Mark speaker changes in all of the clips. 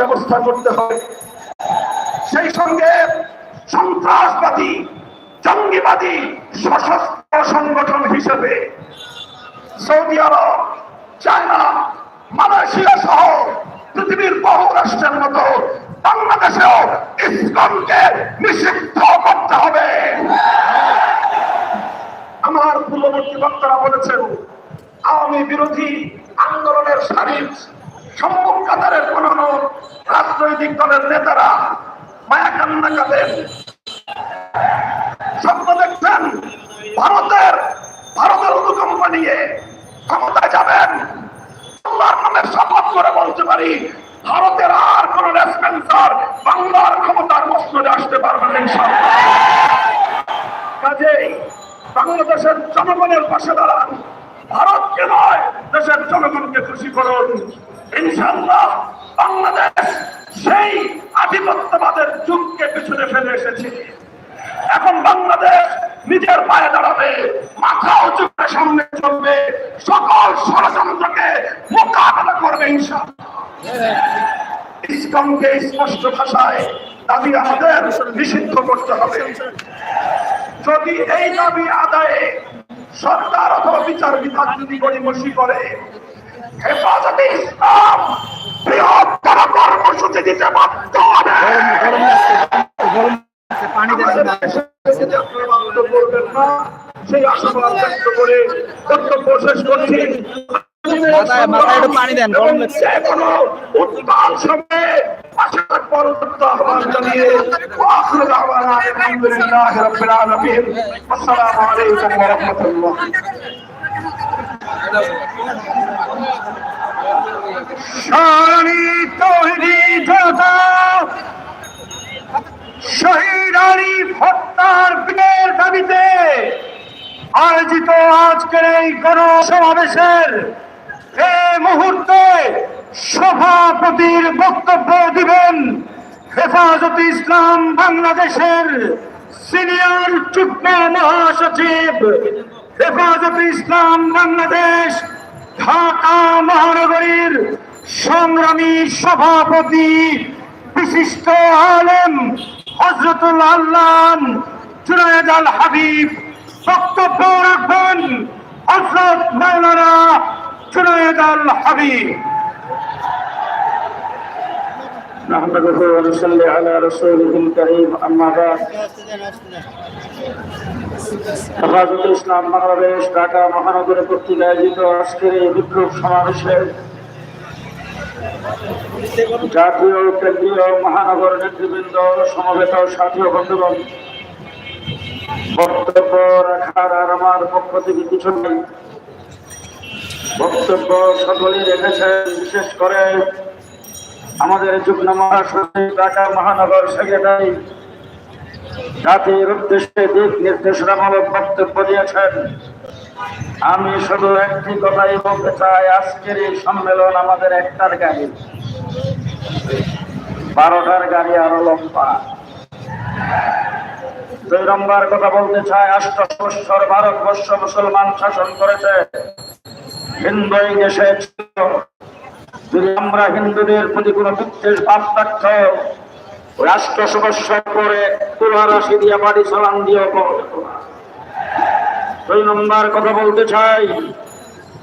Speaker 1: ব্যবস্থা করতে হবে। সেই সঙ্গে সন্ত্রাসবাদী, জঙ্গিবাদী, সশস্ত্র সংগঠন হিসেবে সৌদি আরব, চায়না, মালয়েশিয়া সহ পৃথিবীর বহু রাষ্ট্রের মতো বাংলাদেশেও ইসকনকে নিষিদ্ধ করতে হবে। আমার পূর্ববর্তী বক্তারা বলেছেন, আওয়ামী বিরোধী আন্দোলনের সারির সম্মুখ কাতারের কোন রাজনৈতিক দলের নেতারা মায়া কান্না কাঁদেন স্বপ্ন দেখছেন, ভারতের ভারতের অনুকম্প নিয়ে ক্ষমতায় যাবেন। শপথ করে বলতে পারি, ভারতের আর কোন রেসপেন্সার বাংলার ক্ষমতার মসনদে আসতে পারবে না ইনশাআল্লাহ। কাজেই বাংলাদেশের জনগণের পাশে দাঁড়ান। ভারতকে নয়, দেশের জনগণকে খুশি করুন। ইনশাআল্লাহ, বাংলাদেশ সেই আধিপত্যবাদের যুগকে পিছনে ফেলে এসেছে। এখন বাংলাদেশ নিজের পায়ে দাঁড়াবে মাথা উঁচু করে সামনে চলবে, সকল ষড়যন্ত্রকে মোকাবেলা করবে ইনশাআল্লাহ। ইসলামকে স্পষ্ট ভাষায় দাবি আমাদের নিষিদ্ধ করতে হবে। যদি এই দাবি আদায়ে সরকার অথবা বিচার বিভাগ যদি গড়িমসি করে হেফাজতে ইসলাম বৃহত্তর কর্মসূচি দিতে বাধ্য হবে।
Speaker 2: পানি
Speaker 1: আমাদের দেশে যদি আপনারা বক্তব্য করবেন না, সেই আশাবাদ ব্যক্ত করে বক্তব্য শেষ করছি
Speaker 2: মাথায়- মাথায় একটু পানি দেন, গরম লাগছে।
Speaker 1: কোনো উত্তাল সময়ে পাশে থাকবার আহ্বান জানিয়ে আখির দাওয়ানা আলহামদুলিল্লাহি রাব্বিল আলামিন। আসসালামু আলাইকুম ওয়া রাহমাতুল্লাহ।
Speaker 3: সারি তৈরি জনতা শহীদ আরিফ হত্যার বিনের দাবিতে আয়োজিত আজকের এই গণসমাবেশের এই মুহূর্তে সভাপতির বক্তব্য দিবেন হেফাজত ইসলাম বাংলাদেশের সিনিয়র যুগ্ম মহাসচিব হেফাজত ইসলাম বাংলাদেশ, ঢাকা মহানগরীর সংগ্রামী সভাপতি, বিশিষ্ট আলেম হজরতুল আল্লাহ জুনায়দ আল হাবিব। বক্তব্য রাখবেন হজরত মাওলানা জুনায়দ আল হাবিব।
Speaker 1: نحمده ونصلي على رسوله الكريم أما بعد হেফাজত ইসলাম বাংলাদেশ ঢাকা মহানগরে কর্তৃক আয়োজিত আজকের এই বিক্ষোভ সমাবেশে জাতীয় ও কেন্দ্রীয় মহানগর নেতৃবৃন্দ সমবেত সাথী ও বন্ধুগণ বক্তব্য রাখার আর আমার পক্ষ থেকে কিছু নেই বক্তব্য সকলেই রেখেছেন বিশেষ করে আমাদের মহাসচিব ঢাকা মহানগর সেক্রেটারি জাতির উদ্দেশ্যে দিক নির্দেশনামূলক বক্তব্য দিয়েছেন। আমি শুধু একটি কথাই বলতে চাই, আজকের এই সম্মেলন আমাদের একটার গাড়ি। বারোটার গাড়ি আরও লম্বা। দুই নম্বর কথা বলতে চাই আষ্টম বৎসর ভারতবর্ষ মুসলমান শাসন করেছে। হিন্দু দেশে ছিল। যদি আমরা হিন্দুদের প্রতি কোনো বিদ্বেষ ভাব থাকত, রাষ্ট্র সদস্য করে তুলা রাশি দিয়ে বাড়ি চালান দিয়ে দুই নম্বর কথা বলতে চাই,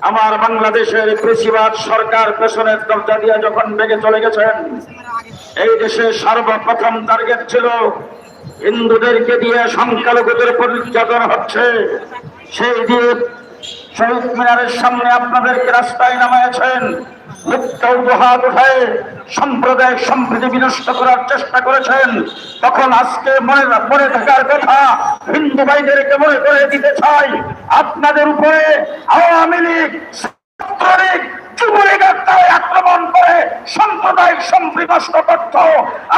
Speaker 1: আমার বাংলাদেশের কৃষিবাদ সরকার পেছনের দরজা দিয়ে যখন বেগে চলে গেছেন, এই দেশে সর্বপ্রথম টার্গেট ছিল হিন্দুদেরকে দিয়ে সংখ্যালঘুদের উপর হচ্ছে। সেই দিয়ে শহীদ মিনারের সামনে আপনাদেরকে রাস্তায় নামিয়েছেন। সাম্প্রদায়িক সম্প্রীতি বিনষ্ট করার চেষ্টা করেছেন। তখন আজকে মনে মনে থাকার কথা, হিন্দু ভাইদেরকে মনে করে দিতে চাই। আপনাদের উপরে আওয়ামী লীগ আক্রমণ করে সাম্প্রদায়িক সম্প্রীতি নষ্ট করত।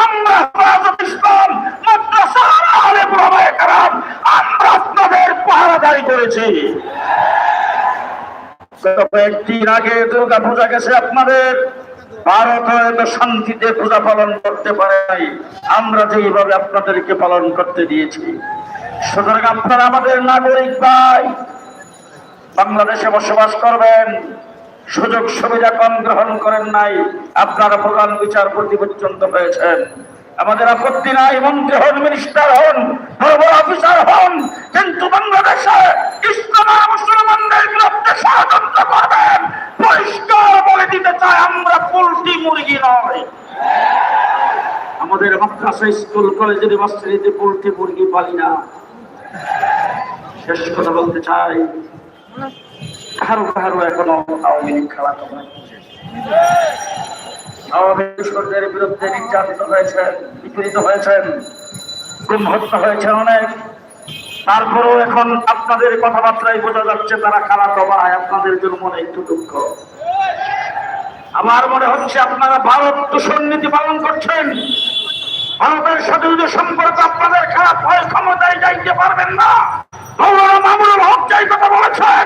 Speaker 1: আমরা আমরা আপনাদের পাহারাদারি করেছি। কয়েকদিন আগে দুর্গা পূজা গেছে আপনাদের। ভারত হয়তো শান্তিতে পূজা পালন করতে পারে নাই আমরা যেইভাবে আপনাদেরকে পালন করতে দিয়েছি। সুতরাং আপনারা আমাদের নাগরিক ভাই, বাংলাদেশে বসবাস করবেন। সুযোগ সুবিধা কম গ্রহণ করেন নাই। আপনারা প্রধান বিচারপতি পর্যন্ত হয়েছেন। আমাদের আপত্তি নাই, মন্ত্রী হন মিনিস্টার হন বড় অফিসার হন, কিন্তু বাংলাদেশে ইসলাম আর মুসলমানদের বিরুদ্ধে ষড়যন্ত্র করবেন, পরিষ্কার বলে দিতে চাই, আমরা পোল্ট্রি মুরগি নয়। আমাদের মাদ্রাসা স্কুল কলেজের মাস্টারিতে পোল্ট্রি মুরগি পালি না। শেষ কথা বলতে চাই, কারও কারও এখনও আওয়ামী লীগ খেলা আওয়ামী বিরুদ্ধে নির্যাতিত নিপীড়িত হয়েছেন গুম হয়েছেন অনেক। তারপরেও এখন আপনাদের কথাবার্তায় বোঝা যাচ্ছে তারা খারাপ ভাই আপনাদের জন্য মনে একটু দুঃখ আমার মনে হচ্ছে আপনারা ভারত দূষণ নীতি পালন করছেন। ভারতের সাথে যদি সম্পর্ক আপনাদের খারাপ হয় ক্ষমতায় যাইতে পারবেন না। মামুনুল হক যাই কথা বলেছেন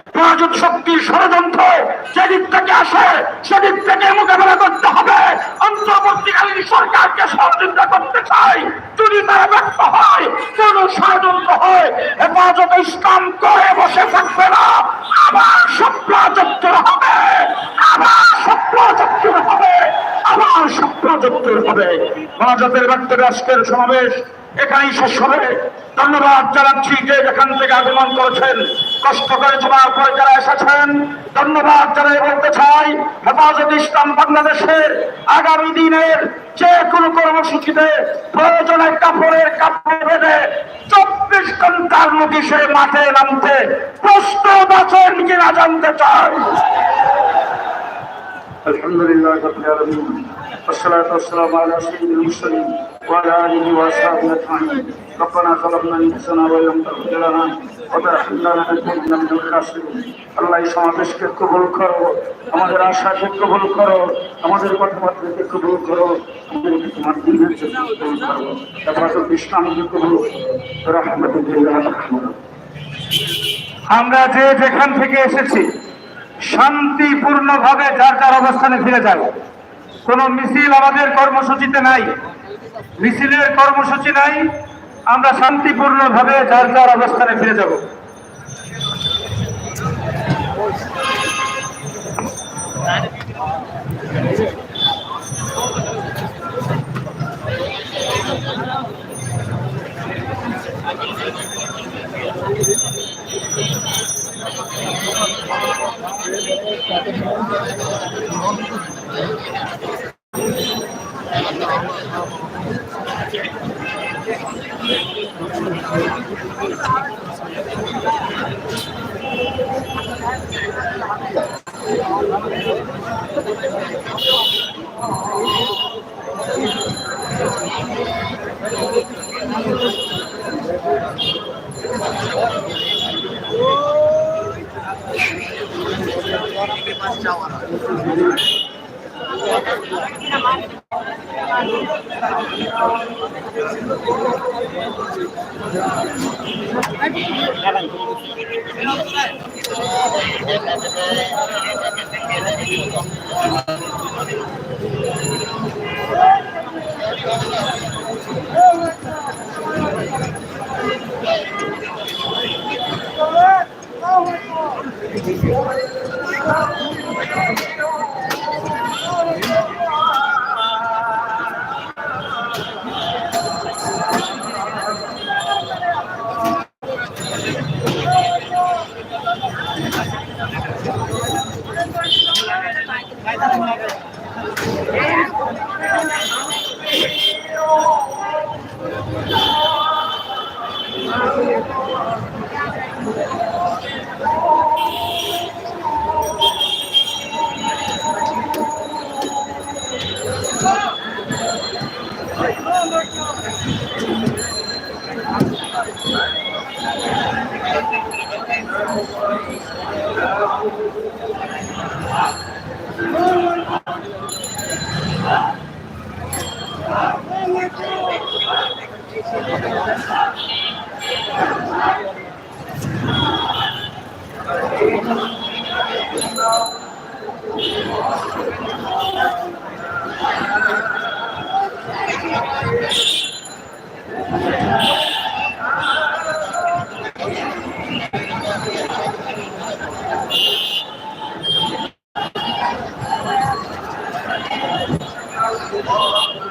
Speaker 1: প্রয়োজন শক্তির ষড়যন্ত্র যেদিক থেকে আসে, সেদিক থেকে মোকাবেলা করতে হবে। অন্তর্বর্তীকালীন সরকারকে সহযোগিতা করতে চাই। যদি তারা ব্যর্থ হয়, কোন ষড়যন্ত্র হয় হেফাজত ইসলাম করে বসে থাকবে না। আবার স্বপ্নাযত্তর হবে, আবার স্বপ্নাযত্তর হবে, আবার স্বপ্নাযত্তর হবে। মহাজাতের ব্যক্তির আজকের সমাবেশ এখানেই শেষ হবে। ধন্যবাদ জানাচ্ছি যে যেখান থেকে আগমন করেছেন, কষ্ট করে যাওয়ার পরে যারা এসেছেন, ধন্যবাদ জানাই বলতে চাই, হেফাজত ইসলাম বাংলাদেশের আগামী দিনের যে কোনো কর্মসূচিতে প্রয়োজনে কাপড়ের কাপড় বেঁধে চব্বিশ ঘণ্টার নোটিশে মাঠে নামতে প্রস্তুত আছেন কিনা জানতে চাই। الحمد لله رب العالمين والصلاة والسلام على سيد المرسلين وعلى آله وأصحابه أجمعين ربنا ظلمنا أنفسنا وإن لم تغفر لنا وترحمنا لنكونن من الخاسرين আল্লাহ এই সমাবেশকে কবুল করো আমাদের আশাকে কবুল করো আমাদের কথাবার্তাকে কবুল করো আমাদের তোমার দিনের জন্য কবুল করো হেফাজত ইসলামকে কবুল রহমতুল্লাহ
Speaker 3: আমরা যে যেখান থেকে এসেছি শান্তিপূর্ণভাবে যার যার অবস্থানে ফিরে যায় কোনো মিছিল আমাদের কর্মসূচিতে নাই। মিছিলের কর্মসূচি নাই। আমরা শান্তিপূর্ণভাবে যার যার অবস্থানে ফিরে যাব। Thank you. তাকে Thank you.
Speaker 2: Oh,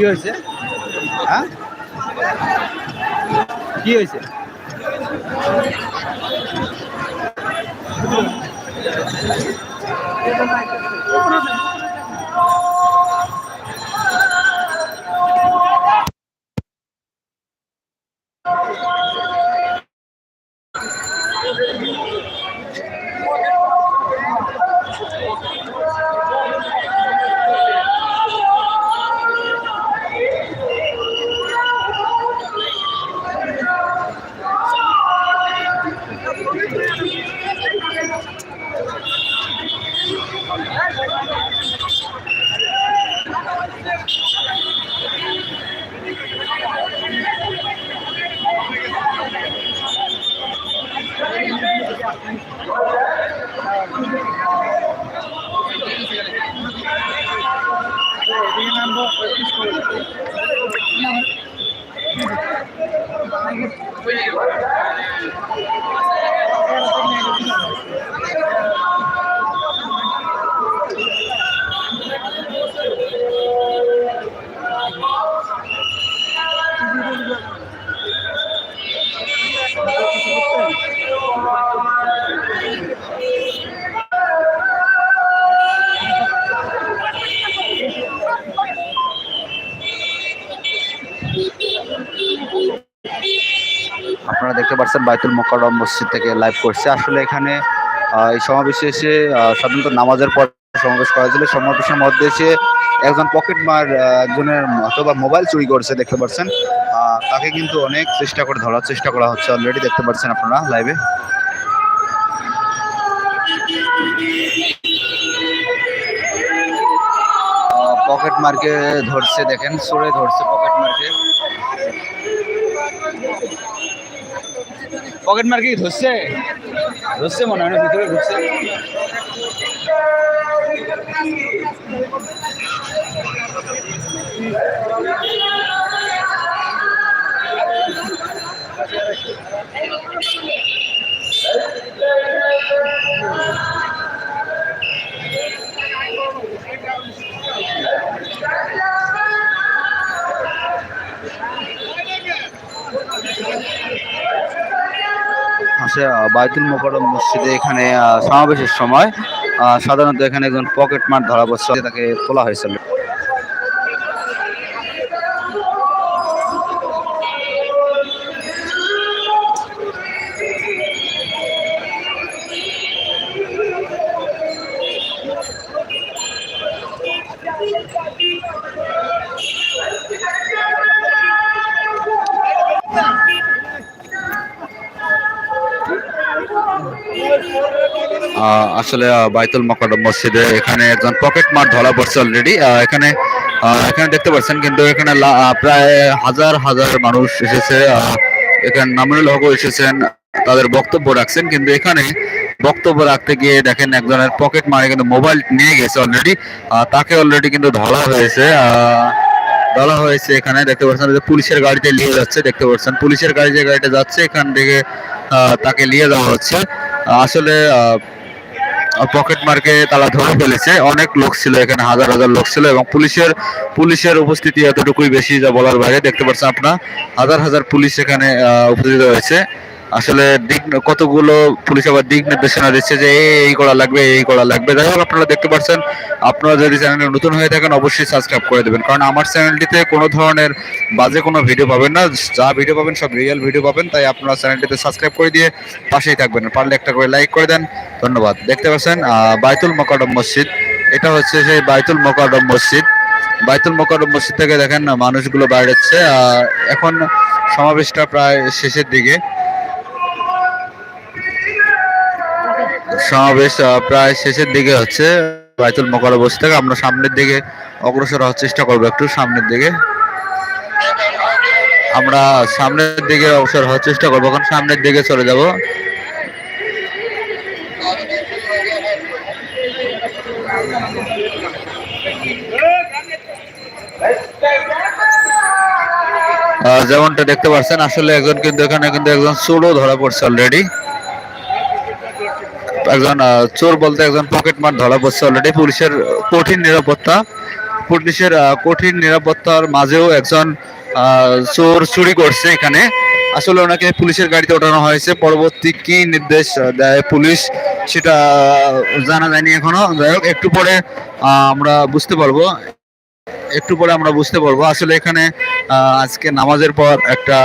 Speaker 2: কি হয়েছে? হ্যাঁ? কি হয়েছে? দেখতে পাচ্ছেন বাইতুল মোকাররম মসজিদ থেকে লাইভ করছে। আসলে এখানে এই সমাবেশে এসে সাধারণত নামাজের পর সমাবেশ করা হয়েছিল। সমাবেশের মধ্যে এসে একজন পকেট মার একজনের অথবা মোবাইল চুরি করছে, দেখতে পাচ্ছেন। তাকে কিন্তু অনেক চেষ্টা করে ধরার চেষ্টা করা হচ্ছে অলরেডি দেখতে পাচ্ছেন আপনারা লাইভে পকেট মার্কে ধরছে, দেখেন, সরে ধরছে পকেট মার্কে পকেট মার কি ধরছে? ধরছে মনে হয় না ভিতরে ঢুকছে। আসে আহ, বাইতুল মোকাররম মসজিদে এখানে সমাবেশের সময় সাধারণত এখানে একজন পকেট মার ধরা পড়ছে তাকে তোলা হয়েছিল। আহ, আসলে বাইতুল মকরম মসজিদে এখানে একজন পকেট মার ধরা পড়ছে অলরেডি এখানে এখানে দেখতে পাচ্ছেন কিন্তু এখানে প্রায় হাজার হাজার মানুষ এসেছে এখানে নামরুল হক এসেছেন, তাদের বক্তব্য রাখছেন। কিন্তু এখানে বক্তব্য রাখতে গিয়ে দেখেন একজনের পকেট মারে কিন্তু মোবাইল নিয়ে গেছে অলরেডি তাকে অলরেডি কিন্তু ধরা হয়েছে ধরা হয়েছে এখানে। দেখতে পাচ্ছেন পুলিশের গাড়িতে নিয়ে যাচ্ছে, দেখতে পাচ্ছেন। পুলিশের গাড়ি যে গাড়িটা যাচ্ছে, এখান থেকে তাকে নিয়ে যাওয়া হচ্ছে। আসলে পকেট মার্কে তারা ধরে ফেলেছে। অনেক লোক ছিল এখানে, হাজার হাজার লোক ছিল এবং পুলিশের পুলিশের উপস্থিতি এতটুকুই বেশি যা বলার বাইরে। দেখতে পাচ্ছেন আপনার, হাজার হাজার পুলিশ এখানে উপস্থিত হয়েছে। আসলে দিক কতগুলো পুলিশ আবার দিক নির্দেশনা দিচ্ছে যে এই করা লাগবে, এই করা লাগবে। যাই হোক, আপনারা দেখতে পাচ্ছেন, আপনারা যদি চ্যানেলে নতুন হয়ে থাকেন, অবশ্যই সাবস্ক্রাইব করে দেবেন। কারণ আমার চ্যানেলটিতে কোনো ধরনের বাজে কোনো ভিডিও পাবেন না। যা ভিডিও পাবেন সব রিয়েল ভিডিও পাবেন, তাই আপনারা চ্যানেলটিতে সাবস্ক্রাইব করে দিয়ে পাশেই থাকবেন। পারলে একটা করে লাইক করে দেন। ধন্যবাদ। দেখতে পাচ্ছেন বাইতুল মোকাডম মসজিদ। এটা হচ্ছে সেই বাইতুল মোকাডম মসজিদ। বাইতুল মোকাডম মসজিদ থেকে দেখেন মানুষগুলো বাইরেছে এখন সমাবেশটা প্রায় শেষের দিকে। সমাবেশ প্রায় শেষের দিকে হচ্ছে। বাইতুল মোকারম বসে থেকে। আমরা সামনের দিকে অগ্রসর হওয়ার চেষ্টা করব একটু, সামনের দিকে। আমরা সামনের দিকে অগ্রসর হওয়ার চেষ্টা করব। এখন সামনের দিকে চলে যাব। যেমনটা দেখতে পাচ্ছেন, আসলে একজন কিন্তু এখানে কিন্তু একজন চোরও ধরা পড়ছে অলরেডি একজন চোর বলতে একজন পকেট মার ধরা পড়ছে অলরেডি পুলিশের কঠিন নিরাপত্তা। পুলিশের কঠিন নিরাপত্তার মাঝেও একজন চোর চুরি করছে এখানে। আসলে ওনাকে পুলিশের গাড়িতে ওঠানো হয়েছে। পরবর্তী কি নির্দেশ দেয় পুলিশ সেটা জানা যায়নি এখনও। যাই হোক, একটু পরে আমরা বুঝতে পারব। একটু পরে আমরা বুঝতে পারব। আসলে এখানে আজকে নামাজের পর একটা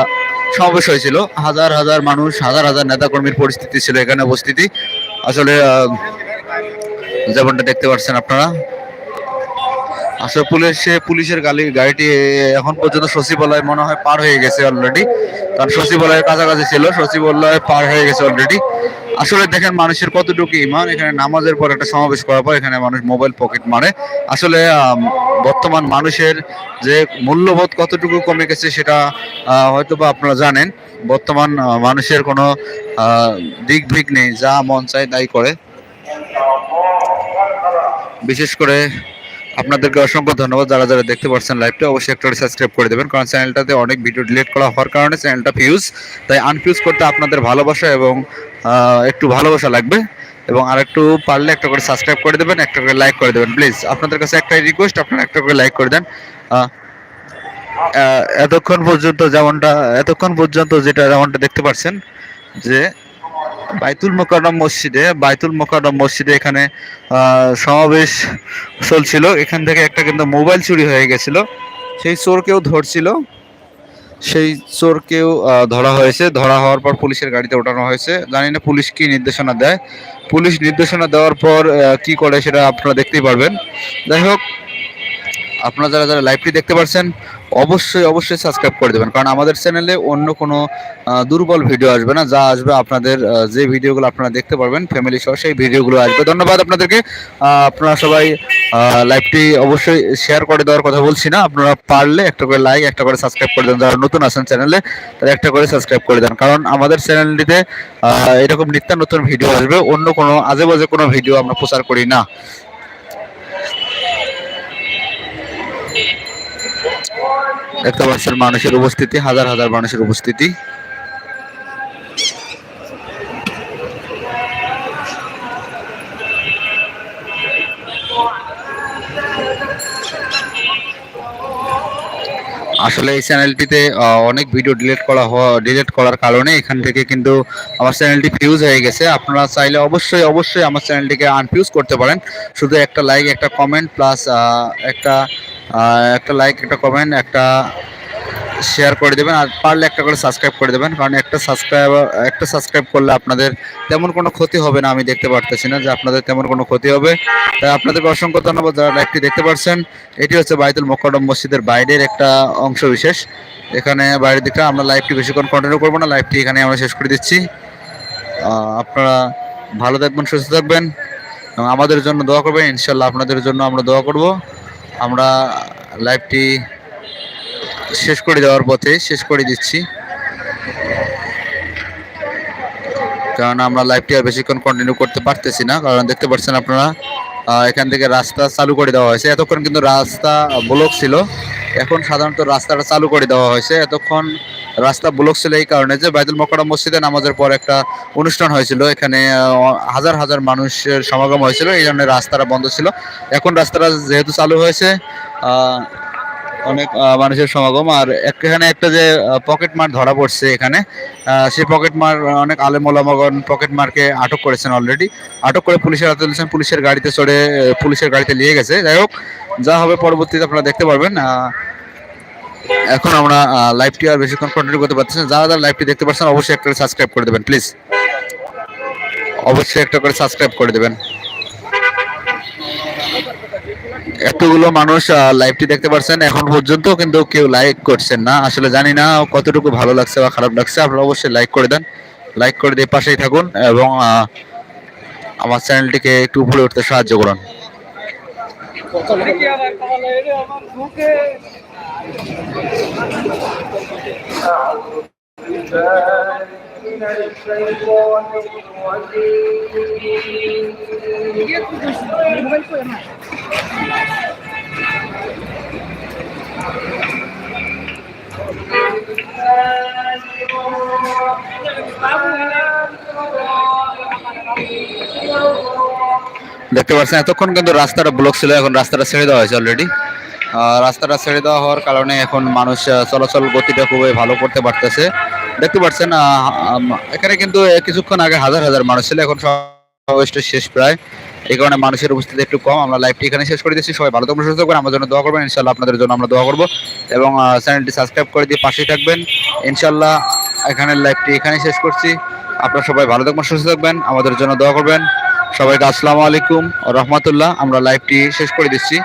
Speaker 2: সমাবেশ হয়েছিল। হাজার হাজার মানুষ, হাজার হাজার নেতাকর্মীর পরিস্থিতি ছিল এখানে উপস্থিতি। আসলে যেমনটা দেখতে পাচ্ছেন আপনারা, আসলে পুলিশে পুলিশের গাড়ি গাড়িটি এখন পর্যন্ত সচিবালয় মনে হয় পার হয়ে গেছে অলরেডি কারণ সচিবালয়ের কাছাকাছি ছিল, সচিবালয় পার হয়ে গেছে অলরেডি আসলে দেখেন মানুষের কতটুকু ইমান এখানে নামাজের পর একটা সমাবেশ করার পর এখানে মানুষ মোবাইল পকেট মারে। আসলে বর্তমান মানুষের যে মূল্যবোধ কতটুকু কমে গেছে সেটা হয়তো বা আপনারা জানেন। বর্তমান মানুষের কোনো দিক ভিক নেই, যা মন চায় তাই করে। বিশেষ করে আপনাদেরকে অসংখ্য ধন্যবাদ যারা যারা দেখতে পাচ্ছেন লাইভটা অবশ্যই একটা সাবস্ক্রাইব করে দেবেন, কারণ চ্যানেলটাতে অনেক ভিডিও ডিলিট করা হওয়ার কারণে চ্যানেলটা ফিউজ তাই আনফিউজ করতে আপনাদের ভালোবাসা এবং একটু ভালোবাসা লাগবে। এবং আর একটু পারলে একটা করে সাবস্ক্রাইব করে দেবেন, একটা করে লাইক করে দেবেন। প্লিজ আপনাদের কাছে একটাই রিকোয়েস্ট আপনারা একটা করে লাইক করে দেন। এতক্ষণ পর্যন্ত যেমনটা, এতক্ষণ পর্যন্ত যেটা যেমনটা দেখতে পাচ্ছেন, যে বাইতুল মোকাররম মসজিদে, বাইতুল মোকাররম মসজিদে এখানে সমাবেশ চলছিল। এখান থেকে একটা কিন্তু মোবাইল চুরি হয়ে গেছিল। সেই চোরকেও ধরছিল। সেই চোরকেও ধরা হয়েছে। ধরা হওয়ার পর পুলিশের গাড়িতে ওঠানো হয়েছে। জানি না পুলিশ কি নির্দেশনা দেয়। পুলিশ নির্দেশনা দেওয়ার পর কি করে সেটা আপনারা দেখতেই পারবেন। যাই হোক আপনারা যারা যারা লাইভটি দেখতে পাচ্ছেন অবশ্যই অবশ্যই সাবস্ক্রাইব করে দেবেন। কারণ আমাদের চ্যানেলে অন্য কোনো দুর্বল ভিডিও আসবে না। যা আসবে আপনাদের যে ভিডিওগুলো আপনারা দেখতে পারবেন ফ্যামিলি সহ সেই ভিডিওগুলো আসবে। ধন্যবাদ আপনাদেরকে। আপনারা সবাই লাইভটি অবশ্যই শেয়ার করে দেওয়ার কথা বলছি না। আপনারা পারলে একটা করে লাইক একটা করে সাবস্ক্রাইব করে দেন। যারা নতুন আসেন চ্যানেলে তারা একটা করে সাবস্ক্রাইব করে দেন। কারণ আমাদের চ্যানেলটিতে এরকম নিত্য নতুন ভিডিও আসবে। অন্য কোনো আজে বাজে কোনো ভিডিও আমরা প্রচার করি না। পাচ্ছেন মানুষের উপস্থিতি, হাজার হাজার মানুষের উপস্থিতি। আসলে এই চ্যানেলটিতে অনেক ভিডিও ডিলিট করা হওয়া ডিলিট করার কারণে এখান থেকে কিন্তু আমার চ্যানেলটি ফিউজ হয়ে গেছে। আপনারা চাইলে অবশ্যই অবশ্যই আমার চ্যানেলটিকে আনফিউজ করতে পারেন। শুধু একটা লাইক একটা কমেন্ট প্লাস একটা একটা লাইক একটা কমেন্ট একটা শেয়ার করে দেবেন। আর পারলে একটা করে সাবস্ক্রাইব করে দেবেন। কারণ একটা সাবস্ক্রাইব একটা সাবস্ক্রাইব করলে আপনাদের তেমন কোনো ক্ষতি হবে না, আমি দেখতে পারতেছি না যে আপনাদের তেমন কোনো ক্ষতি হবে। তাই আপনাদেরকে অসংখ্য ধন্যবাদ যারা লাইভটি দেখতে পাচ্ছেন এটি হচ্ছে বাইতুল মোকাররম মসজিদের বাইরের একটা অংশ বিশেষ। এখানে বাইরের দিকটা আমরা লাইভটি বেশিক্ষণ কন্টিনিউ করব না লাইভটি এখানে আমরা শেষ করে দিচ্ছি। আপনারা ভালো থাকবেন, সুস্থ থাকবেন। এবং আমাদের জন্য দোয়া করবেন ইনশাল্লাহ আপনাদের জন্য আমরা দোয়া করব। আমরা লাইভটি শেষ করে দেওয়ার পথে শেষ করে দিচ্ছি। কারণ আমরা লাইভটি আর বেশিক্ষণ কন্টিনিউ করতে পারতেছি না। কারণ দেখতে পাচ্ছেন আপনারা এখান থেকে রাস্তা চালু করে দেওয়া হয়েছে। এতক্ষণ কিন্তু রাস্তা ব্লক ছিল। এখন সাধারণত রাস্তাটা চালু করে দেওয়া হয়েছে। এতক্ষণ রাস্তা ব্লক ছিল এই কারণে যে বাইতুল মকরম মসজিদে নামাজের পর একটা অনুষ্ঠান হয়েছিল। এখানে হাজার হাজার মানুষের সমাগম হয়েছিল। এই জন্য রাস্তাটা বন্ধ ছিল। এখন রাস্তাটা যেহেতু চালু হয়েছে অনেক মানুষের সমাগম। আর এখানে একটা যে পকেট মার ধরা পড়ছে এখানে সেই পকেট মার অনেক আলেমোলামগণ পকেট মারকে আটক করেছেন অলরেডি আটক করে পুলিশের হাতে তুলেছেন। পুলিশের গাড়িতে চড়ে পুলিশের গাড়িতে নিয়ে গেছে। যাই হোক, যা হবে পরবর্তীতে আপনারা দেখতে পারবেন। এখন আমরা লাইভটি আর বেশিক্ষণ কন্টিনিউ করতে পারতেছি না। যারা যারা লাইভটি দেখতে পাচ্ছেন অবশ্যই একটা করে সাবস্ক্রাইব করে দেবেন প্লিজ অবশ্যই একটা করে সাবস্ক্রাইব করে দেবেন। এতগুলো মানুষ লাইভটি দেখতে পাচ্ছেন এখন পর্যন্ত কিন্তু কেউ লাইক করছেন না। আসলে জানি না কতটুকু ভালো লাগছে বা খারাপ লাগছে, আপনারা অবশ্যই লাইক করে দেন। লাইক করে দিয়ে পাশেই থাকুন এবং আমার চ্যানেলটিকে একটু উপরে উঠতে সাহায্য করুন। দেখতে পাচ্ছেন এতক্ষণ কিন্তু রাস্তাটা ব্লক ছিল এখন রাস্তাটা ছেড়ে দেওয়া হয়েছে অলরেডি রাস্তাটা ছেড়ে দেওয়া হওয়ার কারণে এখন মানুষ চলাচল গতিটা খুবই ভালো করতে পারতেছে। দেখতে পাচ্ছেন এখানে কিন্তু কিছুক্ষণ আগে হাজার হাজার মানুষ ছিল, এখন সমাবেশটা শেষ প্রায়। এই কারণে মানুষের উপস্থিতি একটু কম। আমরা লাইভটি এখানে শেষ করে দিচ্ছি। সবাই ভালো থাকবেন, সুস্থ থাকবেন। আমার জন্য দোয়া করবেন। ইনশাল্লাহ আপনাদের জন্য আমরা দোয়া করব। এবং চ্যানেলটি সাবস্ক্রাইব করে দিয়ে পাশেই থাকবেন। ইনশাল্লাহ এখানে লাইভটি এখানেই শেষ করছি। আপনারা সবাই ভালো থাকবেন, সুস্থ থাকবেন। আমাদের জন্য দোয়া করবেন। সবাইকে আসসালামু আলাইকুম। রহমতুল্লাহ। আমরা লাইভটি শেষ করে দিচ্ছি।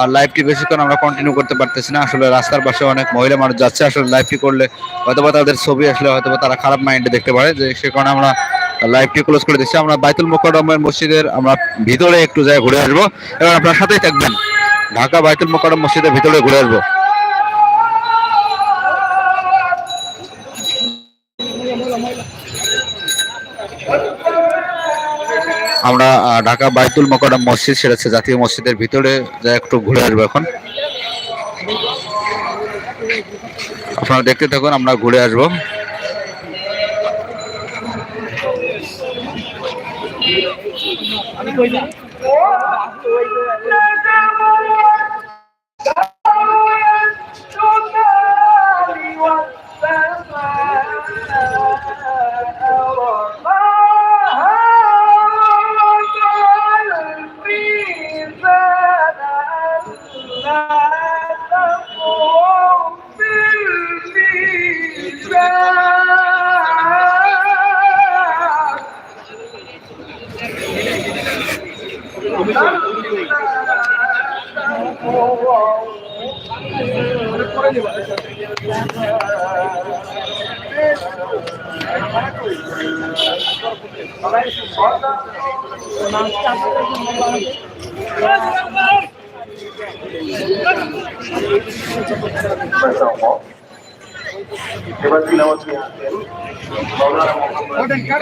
Speaker 2: আর লাইভটি বেশিক্ষণ আমরা কন্টিনিউ করতে পারতেছি না। আসলে রাস্তার পাশে অনেক মহিলা মানুষ যাচ্ছে, আসলে লাইভটি করলে হয়তোবা তাদের ছবি আসলে হয়তোবা তারা খারাপ মাইন্ডে দেখতে পারে। যে সে কারণে আমরা লাইভটি ক্লোজ করে দিচ্ছি। আমরা বাইতুল মোকাররমের মসজিদের আমরা ভিতরে একটু জায়গায় ঘুরে আসব। এবং আপনার সাথেই থাকবেন। ঢাকা বাইতুল মোকারম মসজিদের ভিতরে ঘুরে আসব। আমরা ঢাকা বাইতুল মকরম মসজিদ, সেটা জাতীয় মসজিদের ভিতরে যা একটু ঘুরে আসব এখন। আপনারা দেখতে থাকুন, আমরা ঘুরে আসব।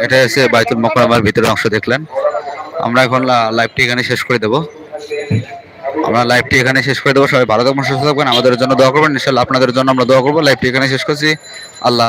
Speaker 2: এটা হচ্ছে বাইতুল মোকাররমের ভিতরের অংশ দেখলেন। আমরা এখন লাইভটি এখানে শেষ করে দেবো। আমরা লাইভটি এখানে শেষ করে দেবো। সবাই ভালো থাকবেন, সুস্থ থাকবেন। আমাদের জন্য দোয়া করবেন। ইনশাল্লাহ আপনাদের জন্য আমরা দোয়া করব। লাইভটি এখানে শেষ করছি। আল্লাহ